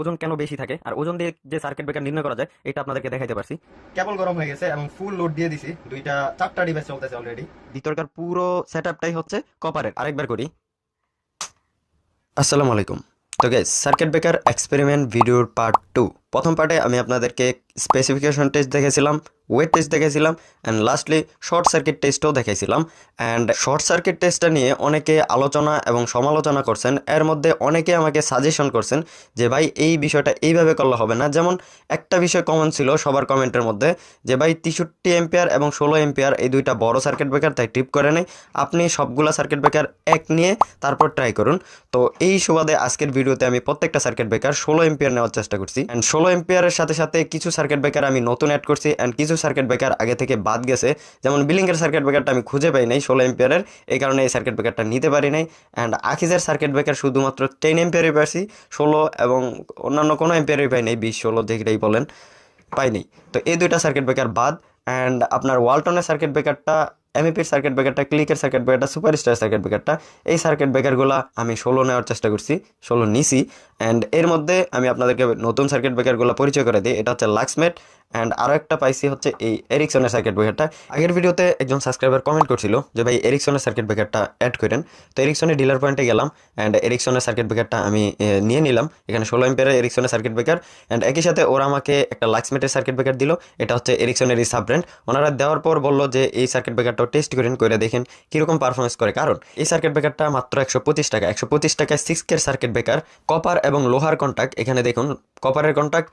ওজন কেন বেশি থাকে? আর ওজন দিয়ে যে সার্কিট ব্রেকার নির্ণয় করা যায় এটা আপনাদেরকে দেখাইতে পারছি। কেবল গরম হয়ে গেছে এবং ফুল লোড দিয়ে দিছি। দুইটা চারটা ডিভাইস চলতেছে অলরেডি ভিতরকার পুরো সেটআপটাই হচ্ছে কপারের আরেকবার করি। আসসালামু আলাইকুম। তো গাইস সার্কিট ব্রেকার এক্সপেরিমেন্ট ভিডিওর পার্ট টু প্রথম পার্টে আমি আপনাদেরকে স্পেসিফিকেশন টেস্ট দেখেছিলাম ওয়েট টেস্ট দেখেছিলাম অ্যান্ড লাস্টলি শর্ট সার্কিট টেস্টও দেখেছিলাম. অ্যান্ড শর্ট সার্কিট টেস্টটা নিয়ে অনেকে আলোচনা এবং সমালোচনা করছেন। এর মধ্যে অনেকে আমাকে সাজেশন করছেন যে, ভাই, এই বিষয়টা এইভাবে করলে হবে না। যেমন একটা বিষয় কমন ছিল সবার কমেন্টের মধ্যে যে, ভাই, তেষট্টি এম্পিয়ার এবং ষোলো এম্পিয়ার এই দুইটা বড় সার্কিট ব্রেকার তাই টিপ করে নেই। আপনি সবগুলা সার্কিট ব্রেকার এক নিয়ে তারপর ট্রাই করুন। তো এই সুবাদে আজকের ভিডিওতে আমি প্রত্যেকটা সার্কিট ব্রেকার ষোলো এম্পিয়ার নেওয়ার চেষ্টা করছি। অ্যান্ড ষোলো এম্পিয়ারের সাথে সাথে কিছু সার্কিট ব্রেকার আমি নতুন অ্যাড করছি অ্যান্ড কিছু সার্কিট ব্রেকার আগে থেকে বাদ গেছে। যেমন বিলিংয়ের সার্কিট ব্রেকারটা আমি খুঁজে পাই নাই ষোলো এম্পিয়ারের, এই কারণে এই সার্কিট ব্রেকারটা নিতে পারি নাই। অ্যান্ড আখিজের সার্কিট ব্রেকার শুধুমাত্র টেন এম্পিয়ারই পাইছি, ষোলো এবং অন্যান্য কোনো এম্পিয়ারই পাই নাই, বিশ, ষোলো, যেটাই বলেন পাইনি তো এই দুইটা সার্কিট ব্রেকার বাদ অ্যান্ড আপনার ওয়ালটনের সার্কিট ব্রেকারটা এমএপির সার্কিট ব্রেকারটা ক্লিকের সার্কিট ব্রেকারটা সুপারস্টার সার্কিট ব্রেকারটা এই সার্কিট ব্রেকারগুলো আমি ষোলো নেওয়ার চেষ্টা করছি, ষোলো নিছি। অ্যান্ড এর মধ্যে আমি আপনাদেরকে নতুন সার্কিট ব্রেকারগুলো পরিচয় করে দিই। এটা হচ্ছে লাক্সমেট অ্যান্ড আরও একটা পাইছি হচ্ছে এই এরিকসনের সার্কিট ব্রেকারটা আগের ভিডিওতে একজন সাবস্ক্রাইবার কমেন্ট করছিল যে, ভাই এরিকসনের সার্কিট ব্রেকারটা অ্যাড করেন। তো এরিকসনের ডিলার পয়েন্টে গেলাম অ্যান্ড এরিকসনের সার্কিট ব্রেকারটা আমি নিয়ে নিলাম। এখানে ষোলো এম্পিয়ারের এরিকসনের সার্কিট ব্রেকার অ্যান্ড একই সাথে ওরা আমাকে একটা লাক্সমেটের সার্কিট ব্রেকার দিল। এটা হচ্ছে এরিকসনের এই সাব ব্র্যান্ড ওনারা দেওয়ার পর বলল যে, এই সার্কিট ব্রেকারটাও টেস্ট করেন করে দেখেন কীরকম পারফরমেন্স করে। কারণ এই সার্কিট ব্রেকারটা মাত্র একশো পঁচিশ টাকা। একশো পঁচিশ টাকায় সিক্স কের সার্কিট ব্রেকার কপার এবং লোহার কন্ট্যাক্ট এখানে দেখুন কপারের কন্ট্যাক্ট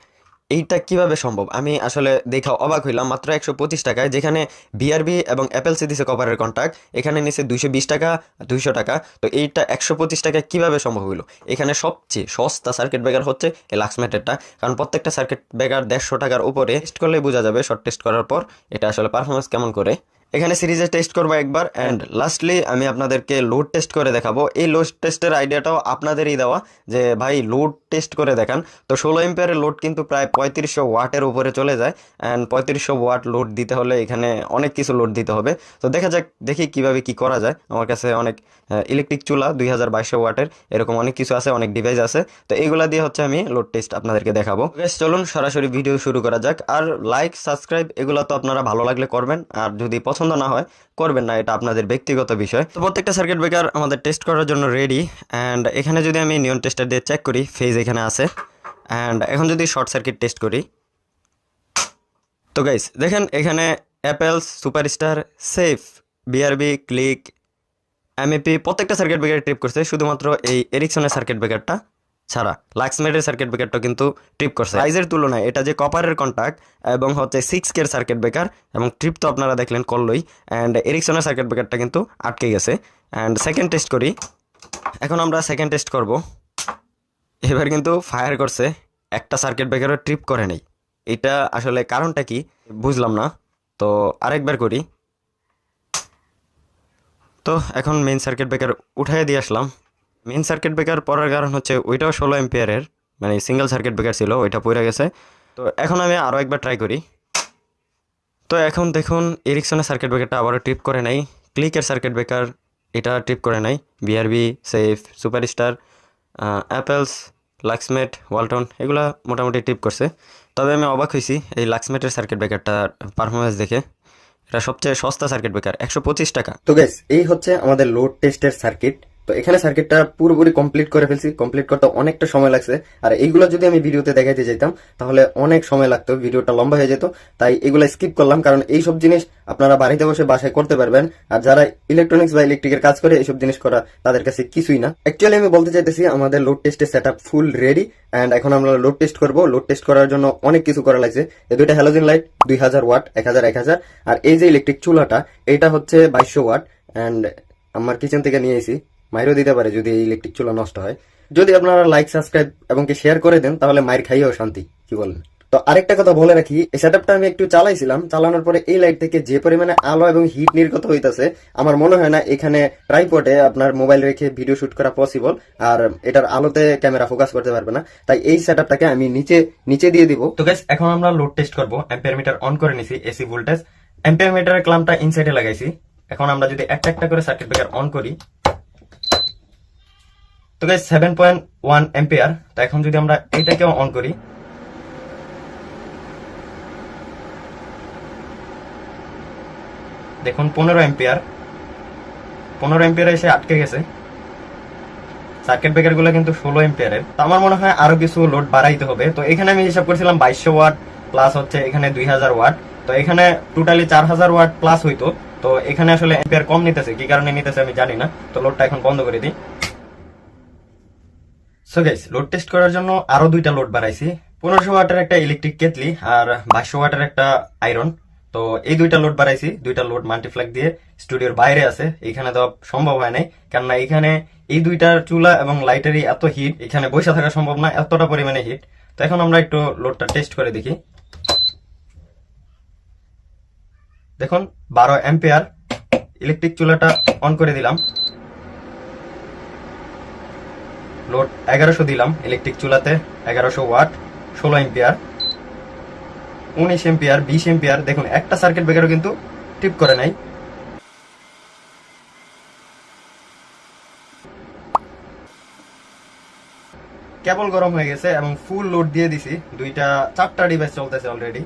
এইটা কীভাবে সম্ভব? আমি আসলে দেখা অবাক হইলাম, মাত্র একশো পঁচিশ টাকায়, যেখানে বিআরবি এবং অ্যাপেল সি দিছে কপারের কন্ট্যাক্ট এখানে নিচে দুইশো বিশ টাকা, দুইশো টাকা, তো এইটা একশো পঁচিশ টাকায় কীভাবে সম্ভব হইল? এখানে সবচেয়ে সস্তা সার্কিট ব্রেকার হচ্ছে এই লাক্সমেটেরটা কারণ প্রত্যেকটা সার্কিট ব্রেকার দেড়শো টাকার উপরে টেস্ট করলেই বোঝা যাবে শর্ট টেস্ট করার পর, এটা আসলে পারফরমেন্স কেমন করে? এখানে সিরিজে টেস্ট করব একবার অ্যান্ড লাস্টলি আমি আপনাদেরকে লোড টেস্ট করে দেখাবো। এই লোড টেস্টের আইডিয়াটাও আপনাদেরই দেওয়া যে, ভাই লোড টেস্ট করে দেখান। তো ষোলো এম্পিয়ারের লোড কিন্তু প্রায় পঁয়ত্রিশশো ওয়াটের উপরে চলে যায়। অ্যান্ড পঁয়ত্রিশশো ওয়াট লোড দিতে হলে এখানে অনেক কিছু লোড দিতে হবে। তো দেখা যাক, দেখি কীভাবে কি করা যায়। আমার কাছে অনেক ইলেকট্রিক চুলা দুই হাজার বাইশশো ওয়াটের, এরকম অনেক কিছু আছে, অনেক ডিভাইস আছে। তো এইগুলা দিয়ে হচ্ছে আমি লোড টেস্ট আপনাদেরকে দেখাবো। বেশ চলুন সরাসরি ভিডিও শুরু করা যাক। আর লাইক সাবস্ক্রাইব এগুলো তো আপনারা ভালো লাগলে করবেন। আর যদি পছন্দ না হয়, করবেন না, এটা আপনাদের ব্যক্তিগত বিষয়। তো প্রত্যেকটা সার্কিট ব্রেকার আমাদের টেস্ট করার জন্য রেডি অ্যান্ড এখানে যদি আমি নিয়ন টেস্টার দিয়ে চেক করি ফেজ এখানে আছে। অ্যান্ড এখন যদি শর্ট সার্কিট টেস্ট করি। তো গাইস দেখেন এখানে Apples superstar safe BRB click MAP প্রত্যেকটা সার্কিট ব্রেকার ট্রিপ করছে। শুধুমাত্র এই এরিকসনের সার্কিট ব্রেকারটা ছাড়া। লাক্সমেটের সার্কিট ব্রেকারটা কিন্তু ট্রিপ করছে। প্রাইজের তুলনায় এটা যে কপারের কন্ট্যাক্ট এবং হচ্ছে সিক্স কের সার্কিট ব্রেকার এবং ট্রিপ তো আপনারা দেখলেন করলই। অ্যান্ড এরিকসনের সার্কিট ব্রেকারটা কিন্তু আটকে গেছে। অ্যান্ড সেকেন্ড টেস্ট করি। এখন আমরা সেকেন্ড টেস্ট করব। এবার কিন্তু ফায়ার করছে। একটা সার্কিট ব্রেকারও ট্রিপ করে নেই। এটা আসলে কারণটা কি? বুঝলাম না। তো আরেকবার করি। তো এখন মেন সার্কিট ব্রেকার উঠাই দিয়ে আসলাম। মেন সার্কিট ব্রেকার পড়ার কারণ হচ্ছে ওইটাও ষোলো এম্পিয়ারের মানে সিঙ্গেল সার্কিট ব্রেকার ছিল, ওইটা পড়ে গেছে। তো এখন আমি আরও একবার ট্রাই করি। তো এখন দেখুন এরিকসনের সার্কিট ব্রেকারটা আবারও ট্রিপ করে নাই। ক্লিকের সার্কিট ব্রেকার এটা ট্রিপ করে নাই। BRB safe superstar apples লাক্সমেট Walton এগুলো মোটামুটি টিপ করছে। তবে আমি অবাক হয়েছি এই লাক্সমেটের সার্কিট ব্রেকারটার পারফরমেন্স দেখে। এটা সবচেয়ে সস্তা সার্কিট ব্রেকার একশো পঁচিশ টাকা। তো গেস এই হচ্ছে আমাদের লোড টেস্টের সার্কিট তো এখানে সার্কিটটা পুরোপুরি কমপ্লিট করে ফেলছি। কমপ্লিট করতে অনেকটা সময় লাগছে। আর এইগুলো যদি আমি ভিডিওতে দেখাইতে যেতাম তাহলে অনেক সময় লাগতো। ভিডিওটা লম্বা হয়ে যেত। তাই এগুলো স্কিপ করলাম। কারণ এইসব জিনিস আপনারা বাড়িতে বসে বাসায় করতে পারবেন। আর যারা ইলেকট্রনিক্স বা ইলেকট্রিকের কাজ করে এইসব জিনিস করা তাদের কাছে কিছুই না। অ্যাকচুয়ালি আমি বলতে চাইতেছি, আমাদের লোড টেস্টের set up full ready and এখন আমরা লোড টেস্ট করব। লোড টেস্ট করার জন্য অনেক কিছু করা লাগছে। এই দুইটা হ্যালোজেন লাইট দুই হাজার ওয়াট এক হাজার এক হাজার। আর এই যে ইলেকট্রিক চুলাটা এইটা হচ্ছে বাইশশো ওয়াট অ্যান্ড আমার কিচেন থেকে নিয়ে এসি মাইরও দিতে পারে যদি এই ইলেকট্রিক চুলা নষ্ট হয়। যদি আপনারা লাইক সাবস্ক্রাইব এবং কি শেয়ার করে দেন, তাহলে মায়ের খাইয়েও শান্তি। কি বলেন? তো আরেকটা কথা বলে রাখি, এই সেটআপটা আমি একটু চালাইছিলাম, চালানোর পরে এই লাইট থেকে যে পরিমাণে আলো এবং হিট নির্গত হইতাছে, আমার মনে হয় না এখানে ট্রাইপডে আপনার মোবাইল রেখে ভিডিও শুট করা পসিবল আর এটার আলোতে ক্যামেরা ফোকাস করতে পারবে না। তাই এই সেটআপটাকে আমি নিচে নিচে দিয়ে দিব। তো গাইস এখন আমরা লোড টেস্ট করব অ্যাম্পিয়ার অন করে নিছি এসি ভোল্টেজ অ্যাম্পিয়ার মিটারের ক্লামটা ইনসাইডে লাগাইছি। এখন আমরা যদি একটা একটা করে সার্কিট ব্রেকার অন করি তো guys seven point one ampere তো এখন যদি আমরা এটাকেও অন করি। দেখুন, পনেরো এম্পিয়ার পনেরো এম্পিয়ার এসে আটকে গেছে। সার্কিট ব্রেকারগুলো কিন্তু ষোলো এম্পিয়ারের তো আমার মনে হয় আরও কিছু লোড বাড়াইতে হবে। তো এখানে আমি হিসাব করছিলাম বাইশশো ওয়াট প্লাস হচ্ছে এখানে দুই হাজার ওয়াট। তো এখানে টোটালি চার হাজার ওয়াট প্লাস হইতো। তো এখানে আসলে এম্পিয়ার কম নিতেছে। কি কারণে নিতেছে আমি জানি না। তো লোডটা এখন বন্ধ করে দিই। সো গাইস লোড টেস্ট করার জন্য আরও দুইটা লোড বাড়াইছি পনেরোশো ওয়াটের একটা ইলেকট্রিক কেটলি আর বাইশশো ওয়াটের একটা আয়রন তো এই দুইটা লোড বাড়াইছি দুইটা লোড মাল্টিফ্ল্যাগ দিয়ে স্টুডিওর বাইরে আছে এখানে দেওয়া সম্ভব হয় নাই। কেননা এখানে এই দুইটার চুলা এবং লাইটারই এত হিট এখানে বসে থাকা সম্ভব না, এতটা পরিমাণে হিট তো এখন আমরা একটু লোডটা টেস্ট করে দেখি। দেখুন, বারো অ্যাম্পিয়ার ইলেকট্রিক চুলাটা অন করে দিলাম। লোড এগারোশো দিলাম ইলেকট্রিক চুলাতে, এগারোশো ওয়াট, ষোলো এম্পিয়ার উনিশ এম্পিয়ার বিশ এম্পিয়ার দেখুন, একটা সার্কিট ব্রেকারও কিন্তু টিপ করে নাই। কেবল গরম হয়ে গেছে এবং ফুল লোড দিয়ে দিছি। দুইটা, চারটা ডিভাইস চলতেছে অলরেডি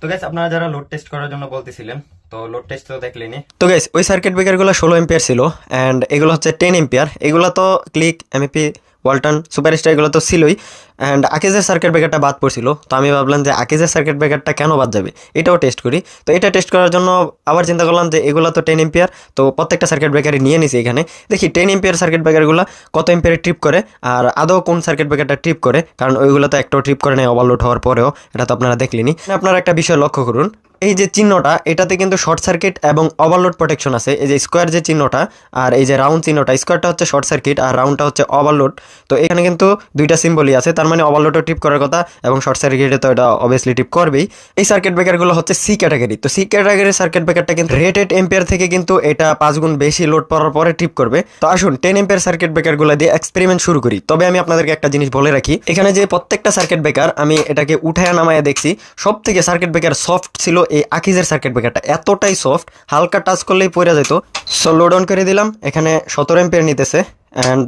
তো গাইস আপনারা যারা লোড টেস্ট করার জন্য বলতেছিলেন তো লোড টেস্ট তো দেখলেনি তো গাইস ওই সার্কিট ব্রেকারগুলো ষোলো এম্পিয়ার ছিল অ্যান্ড এগুলো হচ্ছে টেন এম্পিয়ার এগুলো তো ক্লিক এমপি ওয়ালটন সুপারস্টার এগুলো তো ছিলই। অ্যান্ড আকেজের সার্কিট ব্রেকারটা বাদ পড়ছিল। তো আমি ভাবলাম যে আকেজের সার্কিট ব্রেকারটা কেন বাদ যাবে? এটাও টেস্ট করি। তো এটা টেস্ট করার জন্য আবার চিন্তা করলাম যে এগুলো তো টেন এম্পিয়ার তো প্রত্যেকটা সার্কিট ব্রেকারই নিয়ে নিছি এখানে। দেখি টেন এম্পিয়ার সার্কিট ব্রেকারগুলো কত এম্পিয়ারে ট্রিপ করে আর আদৌ কোন সার্কিট ব্রেকারটা ট্রিপ করে? কারণ ওইগুলো তো একটাও ট্রিপ করে নেয় ওভারলোড হওয়ার পরেও। এটা তো আপনারা দেখলেনি আপনারা একটা বিষয় লক্ষ্য করুন। এই যে চিহ্নটা, এটাতে কিন্তু শর্ট সার্কিট এবং ওভারলোড প্রোটেকশন আছে। এই যে স্কোয়ার যে চিহ্নটা আর এই যে রাউন্ড চিহ্নটা স্কোয়ারটা হচ্ছে শর্ট সার্কিট আর রাউন্ডটা হচ্ছে ওভারলোড তো এখানে কিন্তু দুইটা সিম্বলই আছে, তার মানে ওভারলোডও টিপ করার কথা এবং শর্ট সার্কিটে তো এটা অবভিয়াসলি টিপ করবেই। এই সার্কিট ব্রেকারগুলো হচ্ছে সি ক্যাটাগরি তো সি ক্যাটাগরির সার্কিট ব্রেকারটা কিন্তু রেটেড এম্পিয়ার থেকে কিন্তু এটা পাঁচ গুণ বেশি লোড পড়ার পরে টিপ করবে। তো আসুন টেন এম্পিয়ার সার্কিট ব্রেকারগুলো দিয়ে এক্সপেরিমেন্ট শুরু করি। তবে আমি আপনাদেরকে একটা জিনিস বলে রাখি, এখানে যে প্রত্যেকটা সার্কিট ব্রেকার আমি এটাকে উঠায় নামায় দেখছি সব থেকে সার্কিট ব্রেকার সফট ছিল এই আকিজের সার্কিট ব্রেকারটা এতটাই সফট হালকা টাচ করলেই পড়ে যেত সো লোড অন করে দিলাম, এখানে সতেরো এম্পিয়ার নিতেছে অ্যান্ড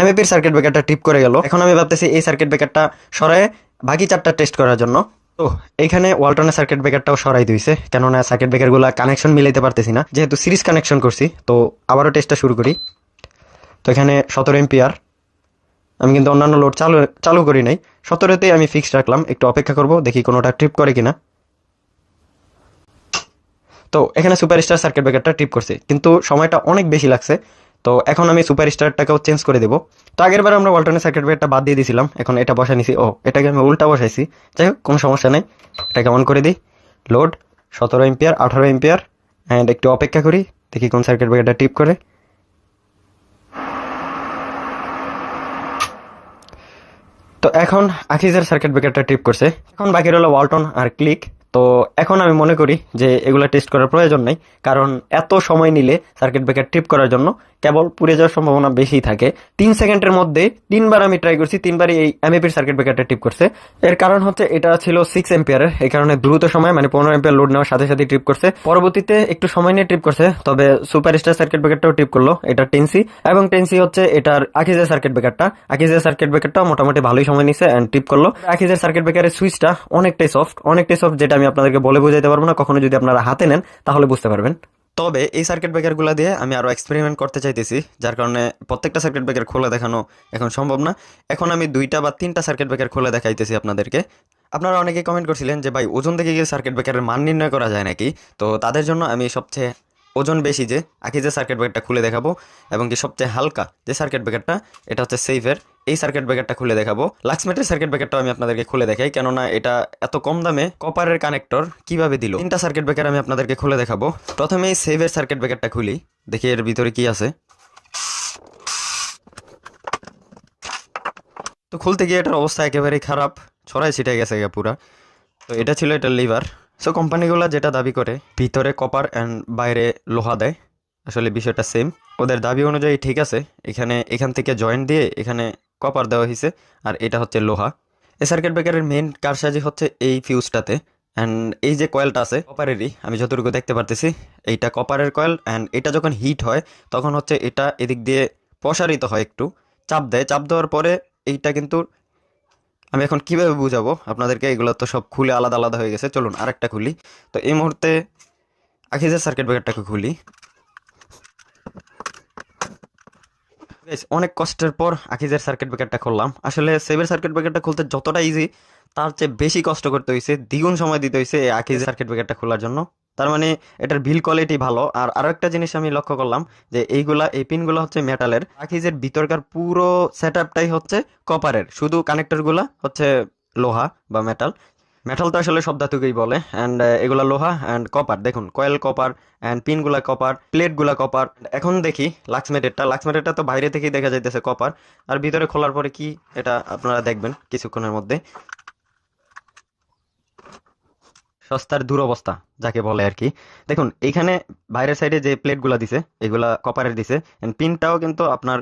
এমএপির সার্কিট ব্রেকারটা টিপ করে গেল। এখন আমি ভাবতেছি এই সার্কিট ব্রেকারটা সরায় বাকি চারটা টেস্ট করার জন্য। তো এইখানে ওয়ালটনের সার্কিট ব্রেকারটাও সরাই দিয়েছে, কেননা সার্কিট ব্রেকারগুলো কানেকশন মিলাইতে পারতেছি না। যেহেতু সিরিজ কানেকশন করছি, তো আবারও টেস্টটা শুরু করি। তো এখানে সতেরো এম্পিয়ার আমি কিন্তু অন্যান্য লোড চালু চালু করি নাই। সতেরোতেই আমি ফিক্সড রাখলাম, একটু অপেক্ষা করব, দেখি কোনোটা ট্রিপ করে কিনা। তো এখানে সুপারস্টার সার্কিট ব্রেকারটা ট্রিপ করছে, কিন্তু সময়টা অনেক বেশি লাগছে। তো এখন আমি সুপার সুপারস্টারটাকেও চেঞ্জ করে দেবো। তো আগের বার আমরা ওয়ালটনের সার্কিট ব্রেকারটা বাদ দিয়ে দিয়েছিলাম, এখন এটা বসা নিছি। ও, এটাকে আমি উল্টা বসাইছি। যাই হোক, কোনো সমস্যা নেই। এটাকে অন করে দিই। লোড সতেরো এম্পিয়ার আঠারো এম্পিয়ার অ্যান্ড একটু অপেক্ষা করি, দেখি কোন সার্কিট ব্রেকারটা টিপ করে। তো এখন আকিজের সার্কিট ব্রেকারটা ট্রিপ করছে। এখন বাকি রইল ওয়ালটন আর ক্লিক। তো এখন আমি মনে করি যে এগুলো টেস্ট করার প্রয়োজন নেই, কারণ এত সময় নিলে সার্কিট ব্রেকার ট্রিপ করার জন্য কেবল পুড়ে যাওয়ার সম্ভাবনা বেশি থাকে। তিন সেকেন্ডের মধ্যে তিনবার আমি ট্রাই করছি, তিনবারই এই এমএপির সার্কিট ব্রেকারটা ট্রিপ করছে। এর কারণ হচ্ছে এটা ছিল সিক্স এম্পিয়ারের এই কারণে দ্রুত সময় মানে পনেরো এম্পিয়ার লোড নেওয়ার সাথে সাথে ট্রিপ করছে। পরবর্তীতে একটু সময় নিয়ে ট্রিপ করছে, তবে সুপার স্টার সার্কিট ব্রেকারটাও ট্রিপ করল, এটা টেনসি এবং টেন্সি হচ্ছে এটার আকিজের সার্কিট ব্রেকারটা আকিজের সার্কিট ব্রেকারটা মোটামুটি ভালোই সময় নিছে অ্যান্ড ট্রিপ করল। আকিজের সার্কিট ব্রেকারের সুইচটা অনেকটাই সফট অনেকটাই সফট যেটা আমি আপনাদেরকে বলে বোঝাতে পারব না কখনো যদি আপনারা হাতে নেন, তাহলে বুঝতে পারবেন। তবে এই সার্কিট ব্রেকারগুলো দিয়ে আমি আরও এক্সপেরিমেন্ট করতে চাইতেছি, যার কারণে প্রত্যেকটা সার্কিট ব্রেকার খুলে দেখানো এখন সম্ভব না। এখন আমি দুইটা বা তিনটা সার্কিট ব্রেকার খুলে দেখাইতেছি আপনাদেরকে। আপনারা অনেকেই কমেন্ট করছিলেন যে, ভাই, ওজন দেখে গিয়ে সার্কিট ব্রেকারের মান নির্ণয় করা যায় নাকি? তো তাদের জন্য আমি সবচেয়ে ওজন বেশি যে আকি যে সার্কিট ব্রেকারটা খুলে দেখাবো, এবং কি সবচেয়ে হালকা যে সার্কিট ব্রেকারটা এটা হচ্ছে সেফের এই সার্কিট ব্রেকারটা খুলে দেখাবো। লাক্সমেটের সার্কিট ব্রেকারটাও আমি আপনাদেরকে খুলে দেখাই, কেননা এটা এত কম দামে কপারের কানেক্টর কীভাবে দিল? তিনটা সার্কিট ব্রেকার আমি আপনাদেরকে খুলে দেখাবো। প্রথমে এই সেভের সার্কিট ব্রেকারটা খুলি, দেখি এর ভিতরে কি আছে। তো খুলতে গিয়ে এটার অবস্থা একেবারেই খারাপ ছড়াই ছিটে গেছে গা পুরা। তো এটা ছিল এটার লিভার সো কোম্পানিগুলো যেটা দাবি করে, ভিতরে কপার অ্যান্ড বাইরে লোহা দেয়। আসলে বিষয়টা সেম ওদের দাবি অনুযায়ী ঠিক আছে, এখানে, এখান থেকে জয়েন্ট দিয়ে, এখানে কপার দেওয়া হয়েছে আর এটা হচ্ছে লোহা। এই সার্কিট ব্রেকারের মেন কারসাজি হচ্ছে এই ফিউজটাতে অ্যান্ড এই যে কয়েলটা আছে কপারেরই আমি যতটুকু দেখতে পারতেছি, এইটা কপারের কয়েল অ্যান্ড এটা যখন হিট হয়, তখন হচ্ছে এটা এদিক দিয়ে প্রসারিত হয় একটু, চাপ দেয়। চাপ দেওয়ার পরে এইটা কিন্তু, আমি এখন কীভাবে বুঝাবো? আপনাদেরকে এগুলো তো সব খুলে আলাদা আলাদা হয়ে গেছে, চলুন আরেকটা খুলি। তো এই মুহূর্তে আখিজের সার্কিট ব্রেকারটাকে খুলি। অনেক কষ্টের পর আকিজের সার্কিট ব্রেকারটা খুললাম আসলে সেভের সার্কিট ব্রেকারটা খুলতে যতটা ইজি তার চেয়ে বেশি কষ্ট করতে হয়েছে দ্বিগুণ সময় দিতে হয়েছে এই আকিজের সার্কিট ব্রেকারটা খোলার জন্য। তার মানে এটার বিল কোয়ালিটি ভালো। আর আরও একটা জিনিস আমি লক্ষ্য করলাম যে এইগুলা, এই পিনগুলো হচ্ছে মেটালের আকিজের ভিতরকার পুরো সেট হচ্ছে কপারের শুধু কানেক্টরগুলা হচ্ছে লোহা বা মেটাল মেটাল তো আসলে সব ধাতুকেই বলে অ্যান্ড এগুলা লোহা অ্যান্ড কপার দেখুন কয়েল কপার অ্যান্ড পিনগুলা কপার প্লেটগুলা কপার এখন দেখি লাক্সমেটেরটা লাক্সমেটেরটা তো বাইরে থেকেই দেখা যাইতেছে কপার আর ভিতরে খোলার পরে কি এটা আপনারা দেখবেন কিছুক্ষণের মধ্যে। সস্তার দুরবস্থা, যাকে বলে আর কি। দেখুন, এইখানে বাইরের সাইডে যে প্লেটগুলা দিছে, এগুলা কপারের দিছে পিনটাও কিন্তু আপনার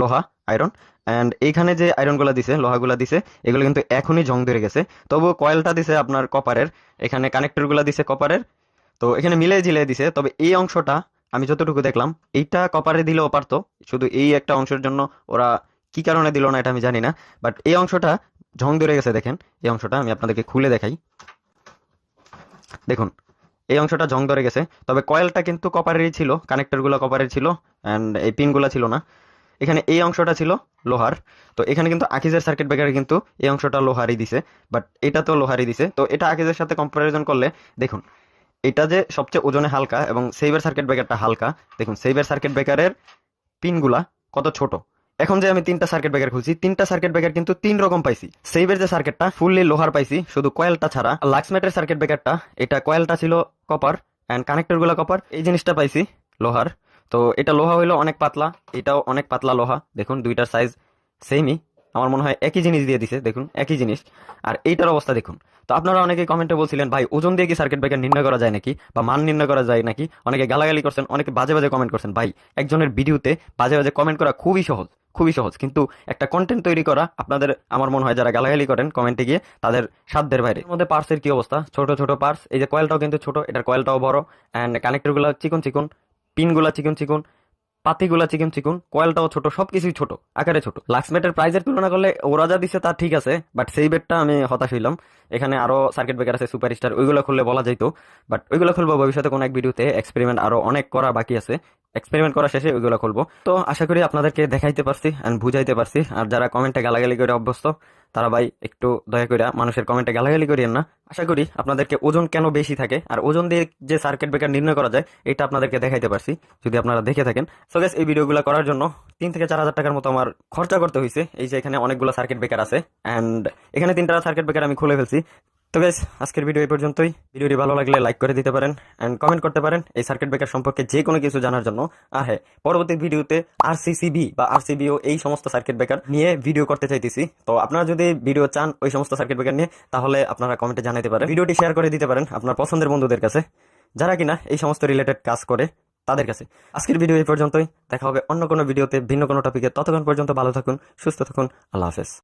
লোহা আয়রন অ্যান্ড এইখানে যে আয়রনগুলো দিছে, লোহাগুলা দিছে, এগুলো কিন্তু এখনই জং ধরে গেছে। তবু কয়েলটা দিছে আপনার কপারের এখানে কানেক্টরগুলো দিছে কপারের তো এখানে মিলে ঝিলে দিছে, তবে এই অংশটা আমি যতটুকু দেখলাম, এইটা কপারে দিলেও পারতো, শুধু এই একটা অংশের জন্য ওরা কি কারণে দিল না এটা আমি জানি না বাট এই অংশটা ঝং ধরে গেছে দেখেন, এই অংশটা আমি আপনাদেরকে খুলে দেখাই। দেখুন, এই অংশটা জং ধরে গেছে, তবে কয়েলটা কিন্তু কপারেরই ছিল কানেক্টরগুলো কপারের ছিল অ্যান্ড এই পিনগুলো ছিল না। এখানে এই অংশটা ছিল লোহার। তো এখানে কিন্তু আকিজের সার্কিট ব্রেকারে কিন্তু এই অংশটা লোহারই দিছে বাট এটা তো লোহারই দিছে। তো এটা আকিজের সাথে কম্পারিজন করলে, দেখুন, এটা যে সবচেয়ে ওজনে হালকা এবং সেইবার সার্কিট ব্রেকারটা হালকা, দেখুন সেইবার সার্কিট ব্রেকারের পিনগুলা কত ছোট? এখন যে আমি তিনটা সার্কিট ব্রেকার খুলছি, তিনটা সার্কিট ব্রেকার কিন্তু তিন রকম পাইছি। সেইবের যে সার্কিটটা ফুললি লোহার পাইছি, শুধু কয়েলটা ছাড়া। লাক্সমেটের সার্কিট ব্রেকারটা এটা কয়েলটা ছিল কপার অ্যান্ড কানেক্টরগুলো কপার এই জিনিসটা পাইছি লোহার। তো এটা লোহা হইল অনেক পাতলা, এটাও অনেক পাতলা লোহা। দেখুন, দুইটার সাইজ সেমই আমার মনে হয় একই জিনিস দিয়ে দিছে, দেখুন, একই জিনিস। আর এইটার অবস্থা দেখুন। তো আপনারা অনেকে কমেন্টে বলছিলেন, ভাই, ওজন দিয়ে কি সার্কিট ব্রেকার নির্ণয় করা যায় নাকি? বা মান নির্ণয় করা যায় নাকি? অনেকে গালাগালি করছেন, অনেকে বাজে বাজে কমেন্ট করছেন। ভাই, একজনের ভিডিওতে বাজে বাজে কমেন্ট করা খুবই সহজ খুবই সহজ। কিন্তু একটা কন্টেন্ট তৈরি করা আপনাদের, আমার মনে হয় যারা গালাগালি করেন কমেন্টে গিয়ে, তাদের সাধ্যের বাইরে। এর মধ্যে পার্সের কি অবস্থা? ছোট ছোট পার্স এই যে কয়েলটাও কিন্তু ছোট, এটার কয়েলটাও বড়। অ্যান্ড কানেক্টরগুলো চিকন চিকন। পিনগুলা চিকন চিকন, পাতিগুলা চিকন চিকন, কয়েলটাও ছোট সব কিছুই ছোট, আকারে ছোট। লাক্সমেটের প্রাইজের তুলনা করলে ওরা যা দিচ্ছে তা ঠিক আছে বাট সেই বেডটা আমি হতাশ হইলাম। এখানে আরও সার্কিট ব্রেকার আছে সুপার স্টার ওইগুলো খুললে বলা যাইতো বাট ওইগুলো খুলবো ভবিষ্যতে কোনো এক ভিডিওতে এক্সপেরিমেন্ট আরও অনেক করা বাকি আছে। এক্সপেরিমেন্ট করা শেষে ওইগুলো খুলবো। তো আশা করি আপনাদেরকে দেখাইতে পারছি অ্যান্ড বুঝাইতে পারছি। আর যারা কমেন্টে গালাগালি করে অভ্যস্ত, তারা ভাই একটু দয়া করে মানুষের কমেন্টে গালাগালি করিয়েন না। আশা করি আপনাদেরকে ওজন কেন বেশি থাকে? আর ওজন দিয়ে যে সার্কিট ব্রেকার নির্ণয় করা যায়, এটা আপনাদেরকে দেখাইতে পারছি, যদি আপনারা দেখে থাকেন। সো গ্যাস এই ভিডিওগুলো করার জন্য তিন থেকে চার হাজার টাকার মতো আমার খরচা করতে হয়েছে এই যে এখানে অনেকগুলো সার্কিট ব্রেকার আছে। অ্যান্ড এখানে তিনটা সার্কিট ব্রেকার আমি খুলে ফেলছি। তো গাইস আজকের ভিডিও এই পর্যন্তই। ভিডিওটি ভালো লাগলে লাইক করে দিতে পারেন অ্যান্ড কমেন্ট করতে পারেন এই সার্কিট ব্রেকার সম্পর্কে যে কোনো কিছু জানার জন্য। আর হ্যাঁ পরবর্তী ভিডিওতে আরসিসিবি বা আরসিবিও এই সমস্ত সার্কিট ব্রেকার নিয়ে ভিডিও করতে চাইতেছি। তো আপনারা যদি ভিডিও চান ওই সমস্ত সার্কিট ব্রেকার নিয়ে, তাহলে আপনারা কমেন্টে জানাতে পারেন। ভিডিওটি শেয়ার করে দিতে পারেন আপনার পছন্দের বন্ধুদের কাছে, যারা কিনা এই সমস্ত রিলেটেড কাজ করে তাদের কাছে। আজকের ভিডিও এই পর্যন্তই। দেখা হবে অন্য কোনো ভিডিওতে ভিন্ন কোনো টপিকে ততক্ষণ পর্যন্ত ভালো থাকুন, সুস্থ থাকুন। আল্লাহ হাফেজ।